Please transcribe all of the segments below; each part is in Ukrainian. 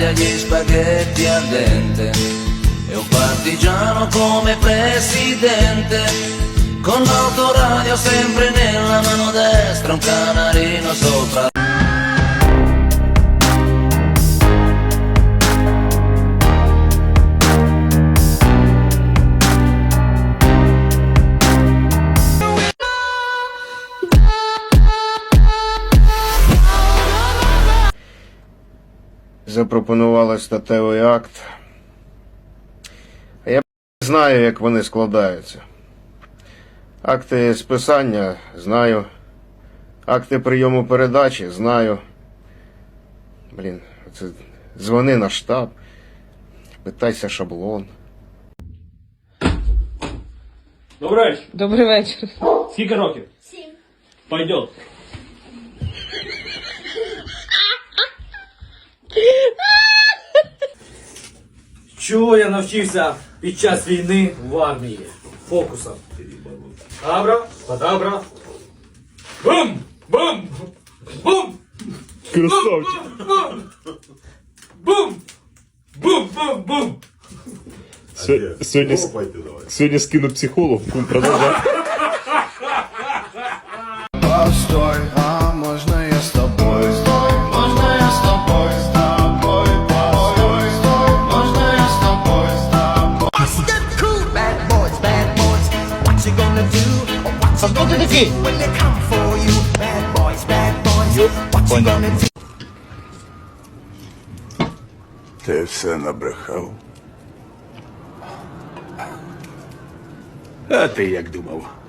Italia gli spaghetti al dente. E un partigiano come presidente con l'autoradio sempre nella mano destra un canarino sopra запропонували статевий акт. А я не знаю, як вони складаються. Акти списання знаю. Акти прийому передачі знаю. Блін, це дзвони на штаб. Питайся шаблон. Добрий вечір. Добрий вечір. Скільки років? Сім. Пойдет. Чого я навчився під час війни в армії? Фокусом. Абра, подабра. Бум! Бум! Бум! Красавчик! Бум! Бум! Бум! Бум! Бум! Сьогодні, сьогодні скину психолог, будемо продовжувати. Boys, what you gonna do? Ти все набрехав. А ти як думав?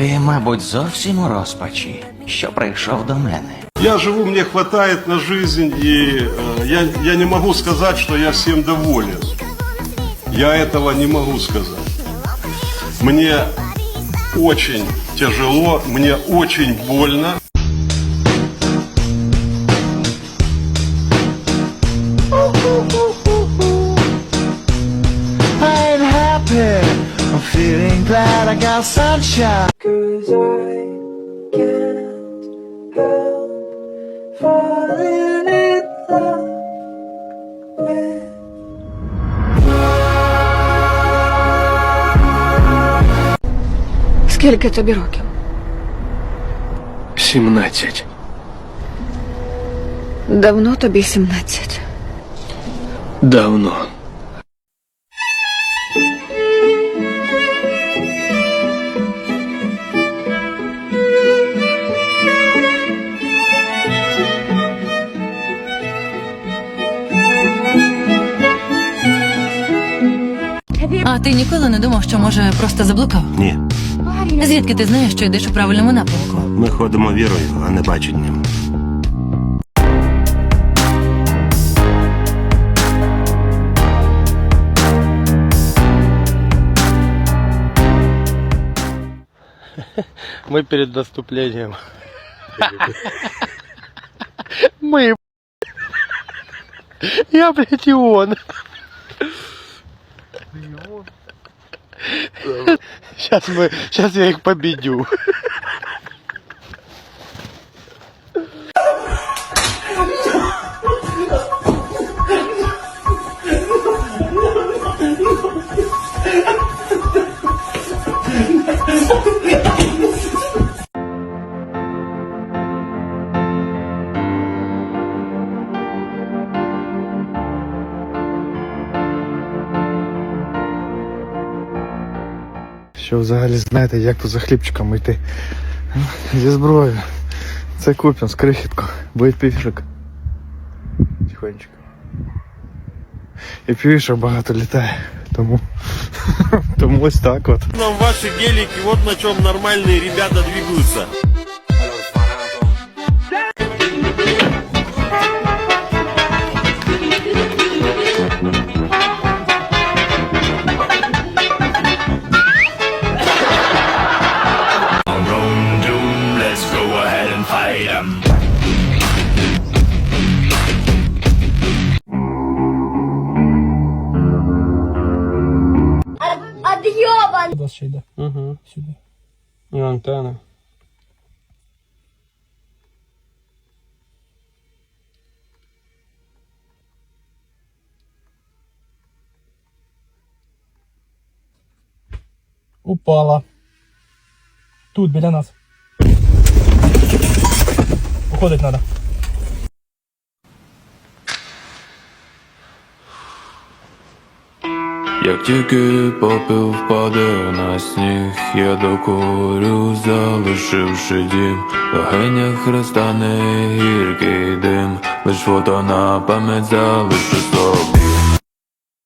Ти, мабуть, зовсім у розпачі, що прийшов до мене. Я живу, мне хватает на жизнь, и э, я, я не могу сказать, что я всем доволен. Я этого не могу сказать. Мне очень тяжело, мне очень больно. glad I got sunshine. Cause I can't help falling in love with Скільки тобі років? 17. Давно тобі 17. Давно. А ти ніколи не думав, що може просто заблукав? Ні, Звідки ти знаєш, що йдеш у правильному напрямку? ми ходимо вірою, а не баченням. Мы перед наступлением. Мы. Я, блядь, и он. Сейчас мы, сейчас я их победю. Що взагалі знаєте, як тут за хлібчиком йти? Зі зброєю. Це купим з крихітку. Буде півішок. Тихонечко. І півішок багато літає. Тому. Тому ось так от. Нам ваши гелики, вот на чем нормальные ребята двигаются. До вас ще йде. Угу. Сюди. І антена. Упала. Тут, біля нас. Уходить треба. Як тільки попіл впаде на сніг, я докурю, залишивши дім, в легенях розтане гіркий дим, лиш фото на пам'ять залишу сон.